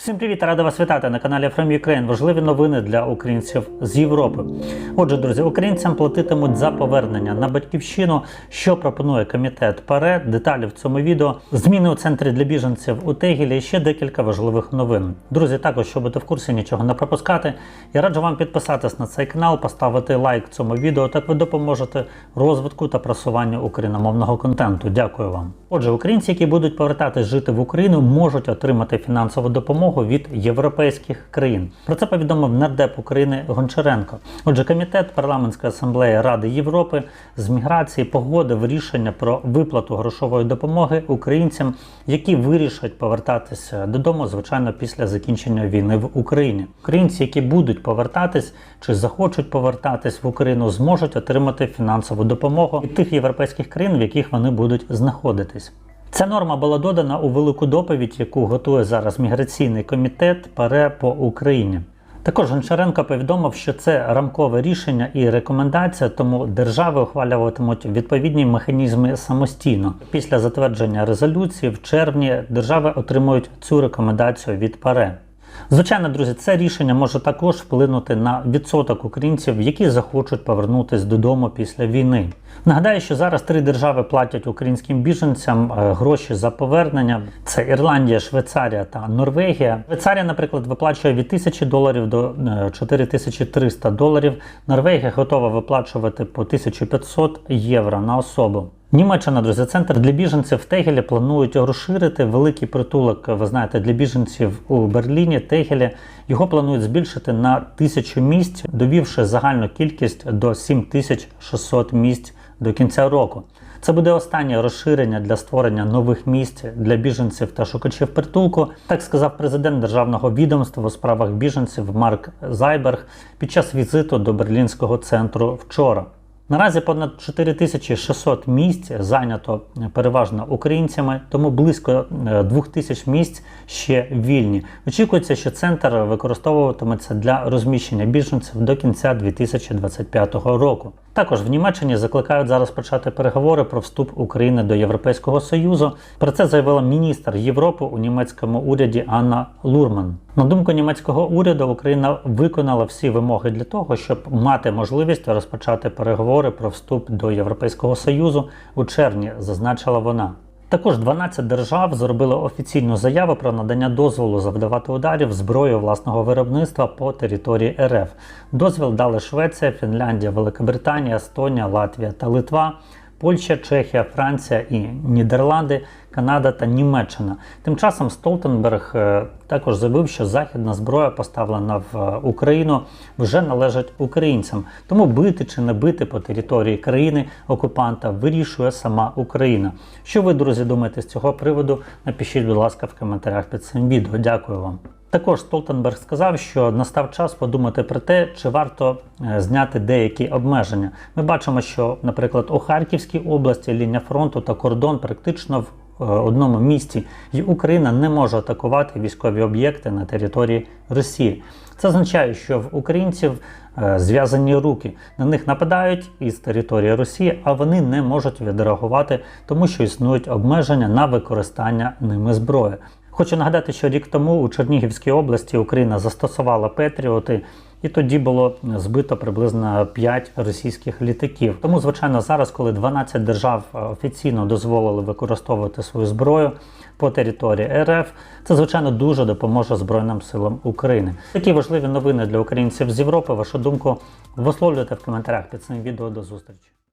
Всім привіт, рада вас вітати на каналі From Ukraine. Важливі новини для українців з Європи. Отже, друзі, українцям платитимуть за повернення на батьківщину. Що пропонує комітет ПАРЕ? Деталі в цьому відео. Зміни у центрі для біженців у Тегілі і ще декілька важливих новин. Друзі, також щоб бути в курсі, нічого не пропускати. Я раджу вам підписатись на цей канал, поставити лайк цьому відео. Так ви допоможете розвитку та просуванню україномовного контенту. Дякую вам. Отже, українці, які будуть повертатись жити в Україну, можуть отримати фінансову допомогу від європейських країн. Про це повідомив нардеп України Гончаренко. Отже, комітет парламентської асамблеї Ради Європи з міграції погодив рішення про виплату грошової допомоги українцям, які вирішать повертатися додому, звичайно, після закінчення війни в Україні. Українці, які будуть повертатись чи захочуть повертатись в Україну, зможуть отримати фінансову допомогу від тих європейських країн, в яких вони будуть знаходитись. Ця норма була додана у велику доповідь, яку готує зараз міграційний комітет ПАРЕ по Україні. Також Гончаренко повідомив, що це рамкове рішення і рекомендація, тому держави ухвалюватимуть відповідні механізми самостійно. Після затвердження резолюції в червні держави отримують цю рекомендацію від ПАРЕ. Звичайно, друзі, це рішення може також вплинути на відсоток українців, які захочуть повернутися додому після війни. Нагадаю, що зараз три держави платять українським біженцям е, гроші за повернення: це Ірландія, Швейцарія та Норвегія. Швейцарія, наприклад, виплачує від 1000 доларів до е, 4300 доларів. Норвегія готова виплачувати по 1500 євро на особу. Німеччина, друзі, центр для біженців в Тегелі планують розширити великий притулок. Ви знаєте, для біженців у Берліні, Тегелі. Його планують збільшити на тисячу місць, довівши загальну кількість до 7600 місць до кінця року. Це буде останнє розширення для створення нових місць для біженців та шукачів притулку, так сказав президент державного відомства у справах біженців Марк Зайберг під час візиту до берлінського центру вчора. Наразі понад 4600 місць зайнято переважно українцями, тому близько 2000 місць ще вільні. Очікується, що центр використовуватиметься для розміщення біженців до кінця 2025 року. Також в Німеччині закликають зараз почати переговори про вступ України до Європейського Союзу. Про це заявила міністр Європи у німецькому уряді Анна Лурман. На думку німецького уряду, Україна виконала всі вимоги для того, щоб мати можливість розпочати переговори про вступ до Європейського Союзу у червні, зазначила вона. Також 12 держав зробили офіційну заяву про надання дозволу завдавати ударів зброєю власного виробництва по території РФ. Дозвіл дали Швеція, Фінляндія, Великобританія, Естонія, Латвія та Литва. Польща, Чехія, Франція і Нідерланди, Канада та Німеччина. Тим часом Столтенберг е, також заявив, що західна зброя, поставлена в е, Україну, вже належить українцям. Тому бити чи не бити по території країни окупанта вирішує сама Україна. Що ви, друзі, думаєте з цього приводу? Напишіть, будь ласка, в коментарях під цим відео. Дякую вам. Також Столтенберг сказав, що настав час подумати про те, чи варто е, зняти деякі обмеження. Ми бачимо, що, наприклад, у Харківській області лінія фронту та кордон практично в е, одному місці, і Україна не може атакувати військові об'єкти на території Росії. Це означає, що в українців е, зв'язані руки на них нападають із території Росії, а вони не можуть відреагувати, тому що існують обмеження на використання ними зброї. Хочу нагадати, що рік тому у Чернігівській області Україна застосувала Петріоти, і тоді було збито приблизно 5 російських літаків. Тому, звичайно, зараз, коли 12 держав офіційно дозволили використовувати свою зброю по території РФ, це звичайно дуже допоможе Збройним силам України. Такі важливі новини для українців з Європи. Вашу думку висловлюйте в коментарях під цим відео. До зустрічі.